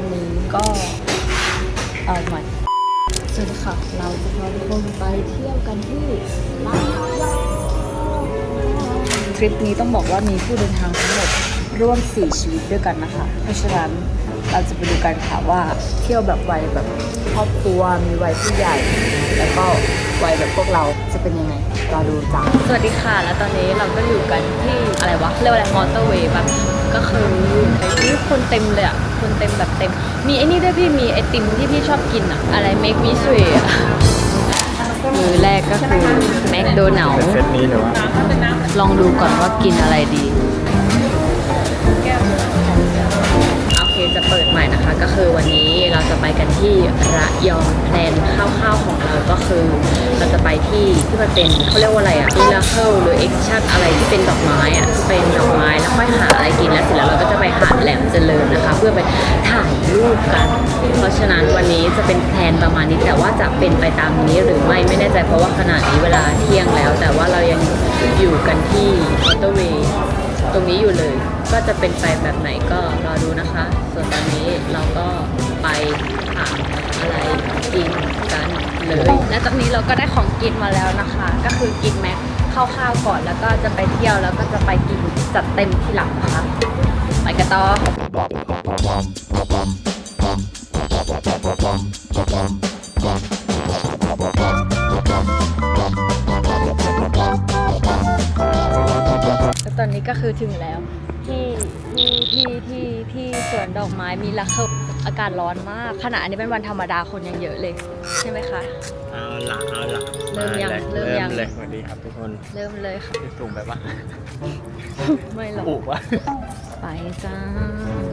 เอาใหม่สวัสดีค่ะ เราจะพาทุกคนไปเที่ยวกันที่ระยองทริปนี้ต้องบอกว่ามีผู้เดินทางทั้งหมดร่วม 4 ชีวิตด้วยกันนะคะ เพราะฉะนั้นเราจะไปดูกันค่ะว่าเที่ยวแบบวัยแบบครอบครัวมีวัยผู้ใหญ่ แล้วก็วัยแบบพวกเราจะเป็นยังไงรอดูจ้าสวัสดีค่ะ แล้วตอนนี้เราก็อยู่กันที่อะไรวะเรียกว่าอะไรมอเตอร์เวย์แบบก็คือนี่คน เต็มเลยอะคนเต็มแบบเต็ม มีไอ้นี่ด้วยพี่มีไอติมที่พี่ชอบกินอะ อะไร make me sweet อะมือแรกก็คือแมคโดนัลเซตนี้หรือว่าลองดูก่อนว่ากินอะไรดี จะเปิดใหม่นะคะ ก็คือวันนี้เราจะไปกันที่ระยองแพลนคร่าวๆของเราก็คือ เราจะไปที่ที่มันเป็นเขาเรียกว่าอะไรอะมิราเคิลหรือเอ็กชั่นอะไรที่เป็นดอกไม้อะที่เป็นดอกไม้แล้วค่อยหาอะไรกินแล้วเสร็จแล้วเราก็จะไปหาดแหลมเจริญนะคะ เพื่อไปถ่ายรูปกัน เพราะฉะนั้นวันนี้จะเป็นแพลนประมาณนี้แต่ว่าจะเป็นไปตามนี้หรือไม่ไม่แน่ใจเพราะว่าขณะนี้เวลาเที่ยงแล้ว แต่ว่าเรายังอยู่กันที่มอเตอร์เวย์ ตรงนี้อยู่เลย ก็จะเป็นไปแบบไหนก็รอดูนะคะ ส่วนตอนนี้เราก็ไปหาอะไรกินกันเลย และตอนนี้เราก็ได้ของกินมาแล้วนะคะ ก็คือกินแม็กข้าวๆก่อนแล้วก็จะไปเที่ยวแล้วก็จะไปกินจัดเต็มที่หลังนะคะไปกันต่อ นี้ก็คือถึงแล้ว ที่ที่ที่ที่ที่สวนดอกไม้มีละครับอากาศร้อนมากขณะอันนี้เป็นวันธรรมดาคนยังเยอะเลยใช่ไหมคะ เอาละเอาละเริ่มยังาลเริ่มยัง เลยสวัสดีครับทุกคนเริ่มเลยค่ะสูงแบบว่าไม่หรอกอุวะไปจ้า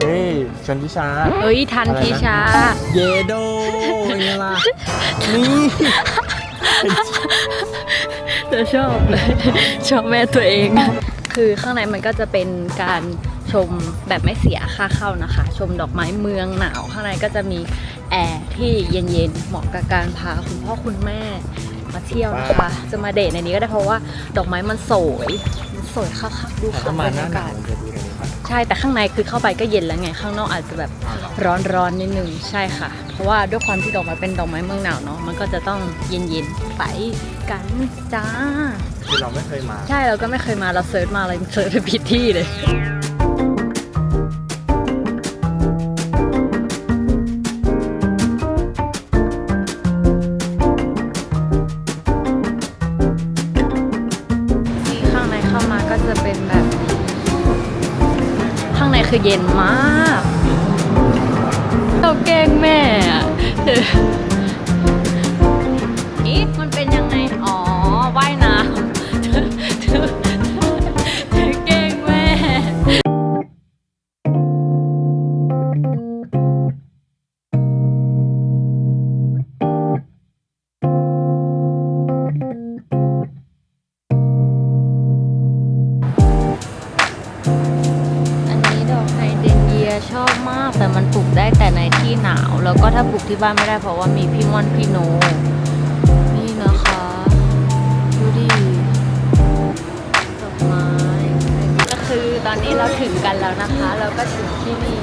เฮ้ยชนทิชาเฮ้ยทันทีชา เยโดเป็นไงล่ะนี่เธอชอบเลยชอบแม่ตัวเอง คือข้างในมันก็จะเป็นการชมแบบไม่เสียค่าเข้านะคะ ชมดอกไม้เมืองหนาว ข้างในก็จะมีแอร์ที่เย็นๆเหมาะกับการพาคุณพ่อคุณแม่มาเที่ยวนะคะ จะมาเดทในนี้ก็ได้เพราะว่าดอกไม้มันสวยมันสวยค่ะๆดูแต่ค่ะก็มาบรหรน้ายาหนากาศวมันจะดีกว่านี้ป่ะใช่แต่ข้างในคือเข้าไปก็เย็นแล้วไง ข้างนอกอาจจะแบบอ้าวเหรอร้อนร้อนๆนิดนึงใช่ค่ะ เพราะว่าด้วยความที่ดอกไม้เป็นดอกไม้เมืองหนาวเนาะมันก็จะต้องเย็นๆไปกันจ้า คือเราไม่เคยมา ใช่เราก็ไม่เคยมาเราเซิร์ชมาเราเซิร์ชไปผิดที่เลยนี่ข้างในเข้ามาก็จะเป็นแบบนี้ข้างในคือเย็นมากเราแกล้งแม่อะ ที่บ้านไม่ได้เพราะว่ามีพี่ม่อนพี่โน นี่นะคะ ดูดิดอกไม้ ก็คือตอนนี้เราถึงกันแล้วนะคะ เราก็ถึงที่นี่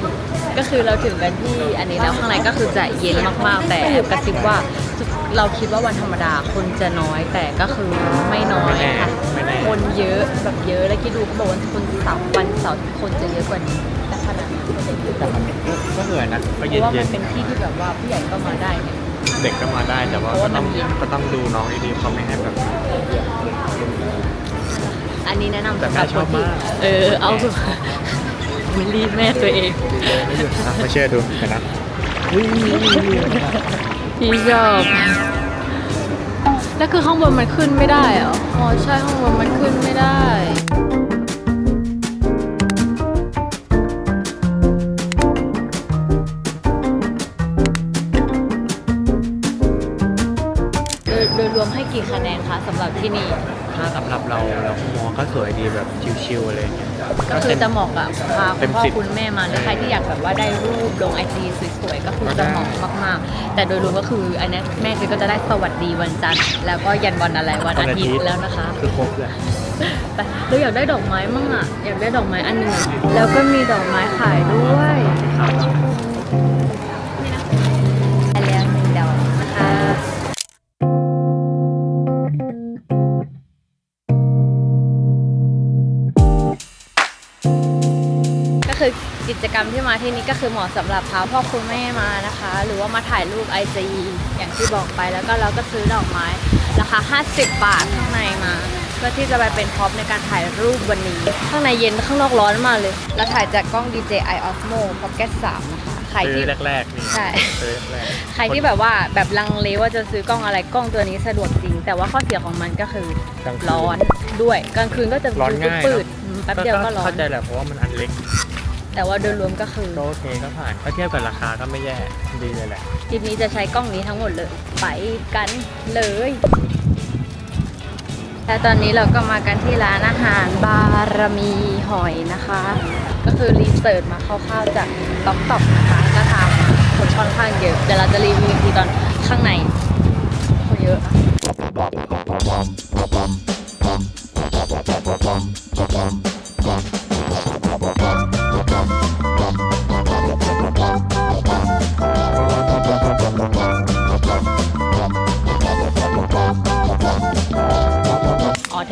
ก็คือเราถึงกันที่อันนี้แล้วข้างในก็คือจะเย็นมากๆ แต่กระซิบว่าเราคิดว่าวันธรรมดาคนจะน้อยแต่ก็คือไม่น้อยค่ะไม่แน่คนเยอะแบบเยอะแล้วคิดดูเขาบอกว่าคนเสาร์วันเสาร์คนจะเยอะกว่านี้ แต่ขนาดนั้นคนจะเยอะแต่มันก็ก็เหนื่อยนะก็เพเย็นราะว่าเย็มันนเป็นที่ที่แบบว่าผู้ใหญ่ก็มาได้เนี่ยเด็กก็มาได้แต่ว่าเพราะก็ว่ามัต้อนงเย็น ก็ต้องดูน้องดีๆเขาไม่ให้แบบ อันนี้แนะนำแต่สำหแม่รับชคอนบที่มาก เออเอาไม่รีบแม่ตัวเองเลยไม่หยุดนะมาเชื่อดูเห็นนะอุ้ยพี่ชอบแล้วคือข้างบนมันขึ้นไม่ได้เหรออ๋อใช่ข้างบนมันขึ้นไม่ได้โด สำหรับที่นี่ ถ้าสำหรับเราเรามองก็สวยดีแบบชิวๆอะไรอย่างเงี้ยก็คือจะเหมาะกับพาเต็คุณมพ่อสิบคุณแม่มาหรือใครที่อยากแบบว่าได้รูปลงไอจีสวยๆก็คือจะเหมาะมากๆ แต่โดยรวมก็คืออันเนี้ยแม่คือก็จะได้สวัสดีวันจันทร์แล้วก็ยันวันอะไรวันอาทิตย์แล้วนะคะ คือครบเลยไปเราอยากได้ดอกไม้มั่งอะ อยากได้ดอกไม้อันหนึ่งอะแล้วก็มีดอกไม้ขายด้วยไปแำที่มาที่นี่ก็คือเหมาะสำหรับพาพ่อคุณแม่มานะคะ หรือว่ามาถ่ายรูปไอจีอย่างที่บอกไปแล้วก็เราก็ซื้อดอกไม้ราคา 50 บาทข้างในมาเพื่อที่จะไปเป็นพร็อพในการถ่ายรูปวันนี้ ข้างในเย็นข้างนอกร้อนมากเลยแล้วถ่ายจากกล้อง DJI Osmo Pocket 3 นะคะใครซื้ที่อแรกๆนี่ใช่ซื้อแรกๆใครที่แบบว่าแบบลังเลว่าจะซื้อกล้องอะไรกล้องตัวนี้สะดวกจริง แต่ว่าข้อเสียของมันก็คือกลางคืนร้อนด้วยกลางคืนก็จะร้อนง่ายปืเนดอะๆอืมแป๊บเดียวก็ร้อนเข้าใจแหละเพราะว่ามันอันเล็ก แต่ว่าโดยรวมก็คือก็โอเคก็ผ่านก็เทียบกับราคาก็ไม่แย่ดีเลยแหละทริปนี้จะใช้กล้องนี้ทั้งหมดเลย ไปกันเลยและตอนนี้เราก็มากันที่ร้านอาหารบารมีหอยนะคะ ก็คือรีเสิร์ชมาคร่าวๆจากต็อกต็อกนะคะก็ทำมาคนค่อนข้างเยอะเดี๋ยวเราจะรีวิวอีกทีตอนข้างในคนเยอะนะ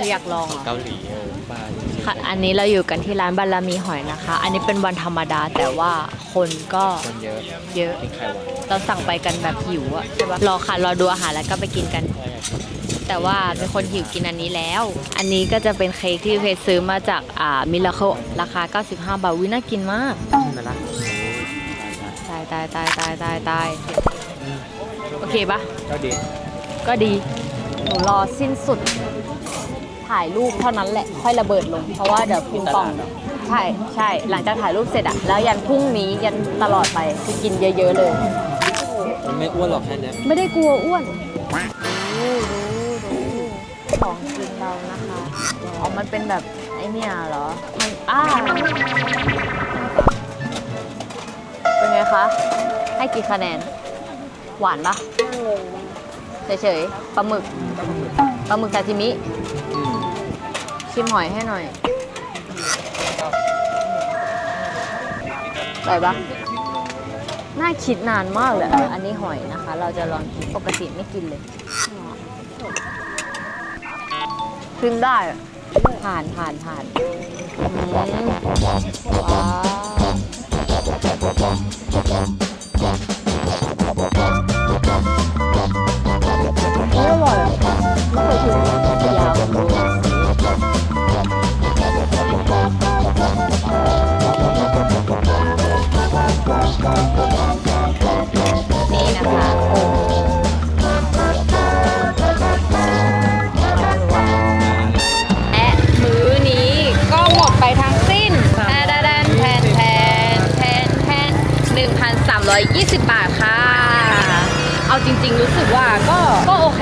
อ๋อเธออยากลองเหรอเกาหลีเออบ้านค่ะ อันนี้เราอยู่กันที่ร้านบารมีหอยนะคะ อันนี้เป็นวันธรรมดาแต่ว่าคนก็คนเยอะเยอะ กินไข่หวานเราสั่งไปกันแบบหิวอะใช่ปะรอค่ะ รอดูอาหารแล้วก็ไปกินกันใช่แต่ว่าเป็นคนหิวกินอันนี้แล้ว อันนี้ก็จะเป็นเค้กที่เพจซื้อมาจากอ่ามิลเคิลราคา 95 บาทวิน่ากินมาก ใช่ไหมล่ะตายตายตายตายตายตายโอเคปะก็ดีก็ดีหนูรอสิ้นสุด ถ่ายรูปเท่านั้นแหละค่อยระเบิดลง เพราะว่าเดี๋ยวพิงปองใช่ใช่หลังจากถ่ายรูปเสร็จอะแล้วยันพรุ่งนี้ยันตลอดไปคือกินเยอะ ๆ เลย มันไม่อ้วนหรอกแค่นี้ไม่ได้กลัวอ้วนดูดูดูของกินเรานะคะอ๋อมันเป็นแบบไอเนี่ยเหรอมันอ้าเป็นไงคะ ให้กี่คะแนน หวานปะเฉยๆปลาหมึกปลาหมึกซาชิมิ ชิมหอยให้หน่อย อร่อยปะน่าคิดนานมากเลย อันนี้หอยนะคะ เราจะลองกินปกติไม่กินเลยขึ้นได้ผ่านผ่านผ่านว้าว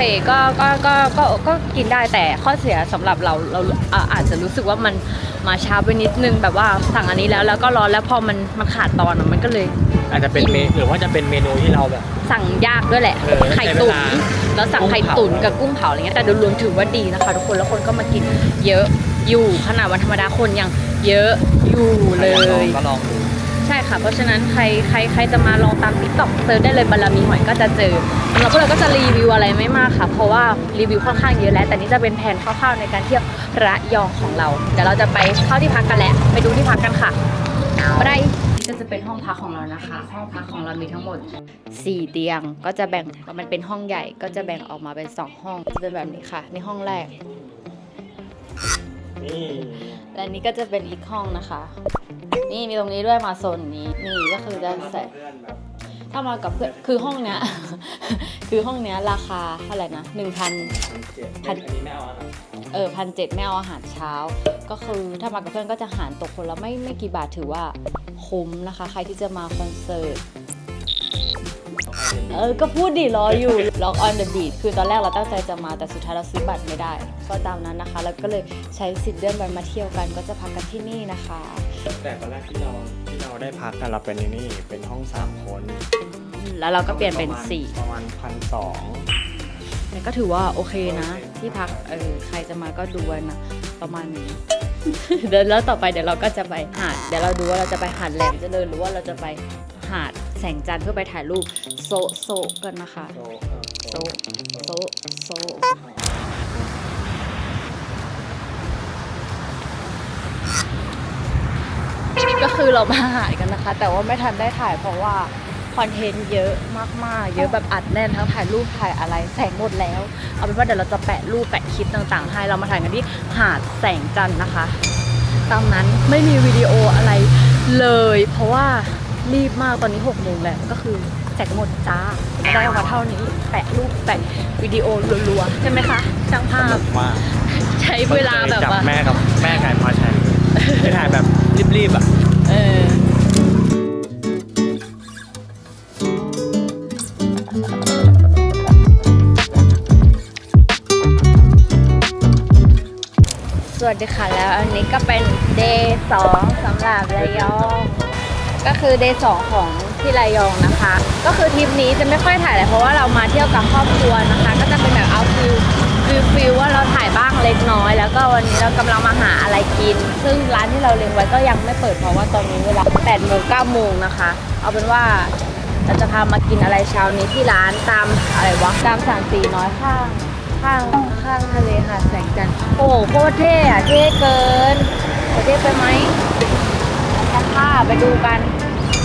ก็โอเคก็ก็ก็ก็ก็กินได้แต่ข้อเสียสำหรับเราเราอ่าอาจจะรู้สึกว่ามันมาช้าไปนิดนึงแบบว่าสั่งอันนี้แล้วแล้วก็รอแล้วพอมันมันขาดตอนอะมันก็เลย อาจจะเป็นเมหรือว่าจะเป็นเมนูที่เราแบบ สั่งยากด้วยแหละเออไข่ตุ๋นใช้เวลาแล้วสั่งกุ้งไข่เผาตุ๋นกับกุ้งเผาอะไรเงี้ยแต่โดยรวมถือว่าดีนะคะ ทุกคนแล้วคนก็มากินเยอะอยู่ขนาดวันธรรมดาคนยังเยอะอยู่เลยก็ลองดู ใช่ค่ะ เพราะฉะนั้นใครใครใครจะมาลองตามติ๊กต็อกเซิร์ชได้เลยบารมีหอยก็จะเจอสำหรับพวกเราก็จะรีวิวอะไรไม่มากค่ะ เพราะว่ารีวิวค่อนข้างเยอะแล้ว แต่นี่จะเป็นแผนคร่าวๆในการเที่ยวระยองของเรา เดี๋ยวเราจะไปเข้าที่พักกันแล้วไปดูที่พักกันค่ะไปได้นี่ก็จะเป็นห้องพักของเรานะคะ ห้องพักของเรามีทั้งหมด 4 เตียงก็จะแบ่งมันเป็นห้องใหญ่ก็จะแบ่งออกมาเป็น 2 ห้องจะเป็นแบบนี้ค่ะนี่ห้องแรกนี่และนี่ก็จะเป็นอีกห้องนะคะ นี่มีตรงนี้ด้วยมาโซนนี้นี่ก็คือจะใส่เพื่อนแบบถ้ามากับเพื่อนคือห้องเนี้ย คือห้องเนี้ยราคาเท่าไหร่นะหนึ่งพัน พันเจ็ดอันนี้ไม่เอาแล้วเออพันเจ็ดไม่เอาอาหารเช้า ก็คือถ้ามากับเพื่อนก็จะหารตกคนละไม่ไม่กี่บาทถือว่าคุ้มนะคะ ใครที่จะมาคอนเสิร์ต เออ ก็พูดดิรออยู่ Lock on the beat คือตอนแรกเราตั้งใจจะมาแต่สุดท้ายเราซื้อบัตรไม่ได้ ก็ตามนั้นนะคะ แล้วก็เลยใช้สิทธิ์เดือนวันมาเที่ยวกัน ก็จะพักกันที่นี่นะคะ แต่ตอนแรกที่เราที่เราได้พักกันเราเป็นนี่เป็นห้องสามคนแล้วเราก็เปลี่ยนเป็นสี่ประมาณพันสองแต่ก็ถือว่าโอเคนะ ที่พักเออใครจะมาก็ดูไว้นะประมาณนี้ เดินแล้วต่อไปเดี๋ยวเราก็จะไปหาดเดี๋ยวเราดูว่าเราจะไปหาดแหลมเจริญหรือว่าเราจะไปหาดแสงจันทร์เพื่อไปถ่ายรูปโซะโซะกันนะคะ โซโซะโซะโซะ ก็คือเรามาหายกันนะคะ แต่ว่าไม่ทันได้ถ่ายเพราะว่าคอนเทนต์เยอะมากๆ เยอะแบบอัดแน่นทั้งถ่ายรูปถ่ายอะไรแสงหมดแล้ว เอาเป็นว่าเดี๋ยวเราจะแปะรูปแปะคลิปต่างๆ ให้เรามาถ่ายกันที่หาดแสงจันทร์นะคะตามนั้นไม่มีวิดีโออะไรเลย เพราะว่ารีบมากตอนนี้6โมงแล้วก็คือแจกหมดจ้าได้ออกมาเท่านี้แปะรูปแปะวิดีโอรัวๆใช่ไหมคะช่างภาพมากใช้เวลาแบบจับว่าแม่กับแม่ไก่พาชัยไปถ่ายแบบรีบๆอะ วัสดีค่ะแล้วอันนี้ก็เป็น day สองสำหรับระยอง ก็คือ day สองของที่ระยองนะคะ ก็คือทริปนี้จะไม่ค่อยถ่ายเลยเพราะว่าเรามาเที่ยวกับครอบครัวนะคะ ก็จะเป็นแบบเอาฟิลฟิลฟิลว่าเราถ่ายบ้างเล็กน้อย แล้วก็วันนี้เรากำลังมาหาอะไรกิน ซึ่งร้านที่เราเล็งไว้ก็ยังไม่เปิดเพราะว่าตอนนี้เวลา8โมง9โมงนะคะ เอาเป็นว่าเราจะพามากินอะไรเช้านี้ที่ร้านตามอะไรวะตามสั่งตีน้อยข้างข้างข้างทะเลหาดแสง โอ้โหโคตรเท่อะเท่เกินเท่ไปไหมกันค่ะไปดูกัน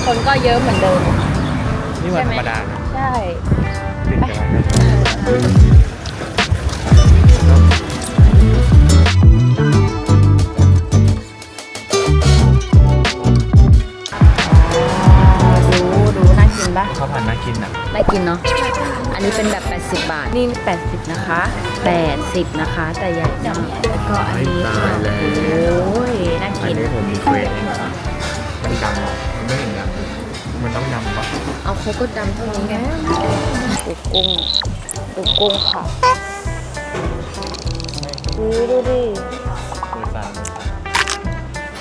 คนก็เยอะเหมือนเดิม นี่วันธรรมดานะใช่ติดกันดูดูน่ากินปะข้าวผัดน่ากินอะน่ากินเนาะ อันนี้เป็นแบบ 80 บาท นี่ 80 นะคะ 80 นะคะ แต่ใหญ่มากแล้วก็อันนี้ค่ะโอ้ยน่าอันกินนี้ผมมีเควสเองครับมันดำอะมันไม่เห็นดำมันต้องดำปะเอาเขาก็ดำเท่านี้ไงดูกุ้งดูกุ้งค่ะดูดูดิมือสั่นมือสั่น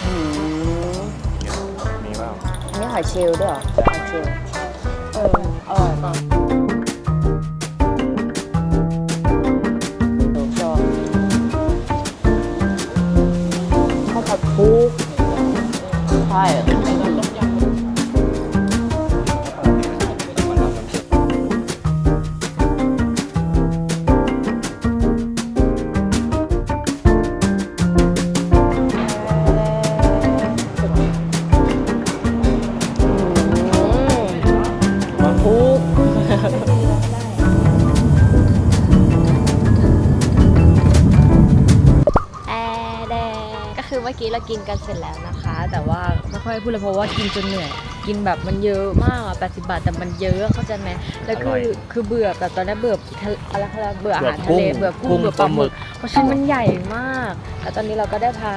หืมมีเปล่า อันนี้หอยเชลล์ด้วยเหรอหอยเชลล์เอออร่อย อเมื่อกี้เรากินกันเสร็จแล้วนะคะ แต่ว่าไม่ค่อยพูดเลยเพราะว่ากินจนเหนื่อย กินแบบมันเยอะมากอะ80 บาทแต่มันเยอะเข้าใจไหมแล้วคือคือเบื่อแบบตอนนี้เบื่อทะอะไรเขาเรียกเบื่ออาหารทะเลเบื่อกุ้งเบื่อปลาหมึกเพราะชิ้นมันใหญ่มากแล้วตอนนี้เราก็ได้พา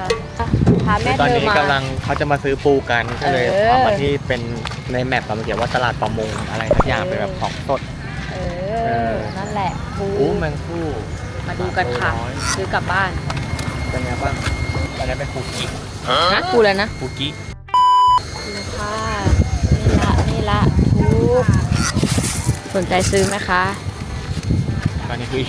พาแม่ตอนเธอนี้มากำลังเขาจะมาซื้อปูกันก็เลยเออเอามาที่เป็นในแมปมันเขียนว่าตลาดประมงอะไรสักอย่างเป็นแบบของสดเอเอออนั่นแหละปูอู้แมงคู่มาดูกันค่ะร้อยซื้อกลับบ้านเป็นไงบ้าง อันนี้เป็นปูกินะปูเลยนะปูกินี่ค่ะนี่ละนี่ละทุกสนใจซื้อไหมคะ ตอนนี้คือ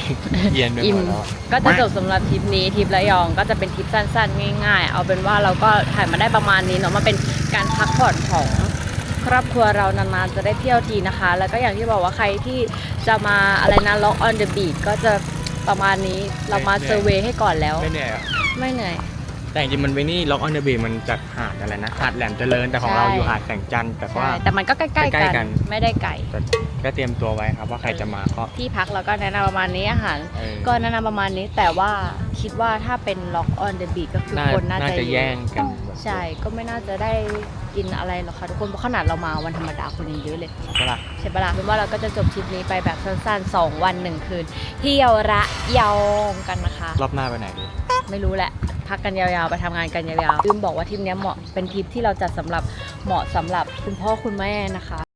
เย็นไปหอิ่มมดแล้วก็จะจบสำหรับทริปนี้ทริประยองก็จะเป็นทริปสั้นๆ ง่าย ๆ เอาเป็นว่าเราก็ถ่ายมาได้ประมาณนี้เนาะมันเป็นการพักผ่อนของครอบครัวเรานานๆจะได้เที่ยวทีนะคะ แล้วก็อย่างที่บอกว่าใครที่จะมาอะไรนะ Lock on the beach ก็จะประมาณนี้เรามาเซอร์เวย์ให้ก่อนแล้ว ไม่เหนื่อยอะไม่เหนื่อย แต่จริงๆมันไปนี่ล็อกออนเดอะบีมันจากหาดอะไรนะหาดแหลมเจริญแต่ของเราใช่อยู่หาดแสงจันทร์แต่ว่า ใช่แต่มันก็ใกล้ๆใกล้กัๆกัน น ไม่ได้ไกลแต่ก็เตรียมตัวไว้ครับว่าใครจะมาก็ที่พักเราก็แนะนำประมาณนี้อาหาร เออก็แนะนำประมาณนี้แต่ว่าคิดว่าถ้าเป็น Lock on the beach ก็คือน่าคนน่าน่าจะจะเยแย่อะงกันแบบใช่ก็ไม่น่าจะได้กินอะไรหรอกค่ะทุกคนเพราะขนาดเรามาวันธรรมดาคนยังเยอะเลย ใช่ปะล่ะ ใช่ปะล่ะเป็นว่าเราก็จะจบทริปนี้ไปแบบสั้นๆ 2 วัน 1 คืนเที่ยวระยองกันนะคะ รอบหน้าไปไหนดี ไม่รู้แหละ พักกันยาวๆ ไปทำงานกันยาวๆลืมบอกว่าทริปนี้เหมาะเป็นทริปที่เราจัดสำหรับเหมาะสำหรับคุณพ่อคุณแม่นะคะ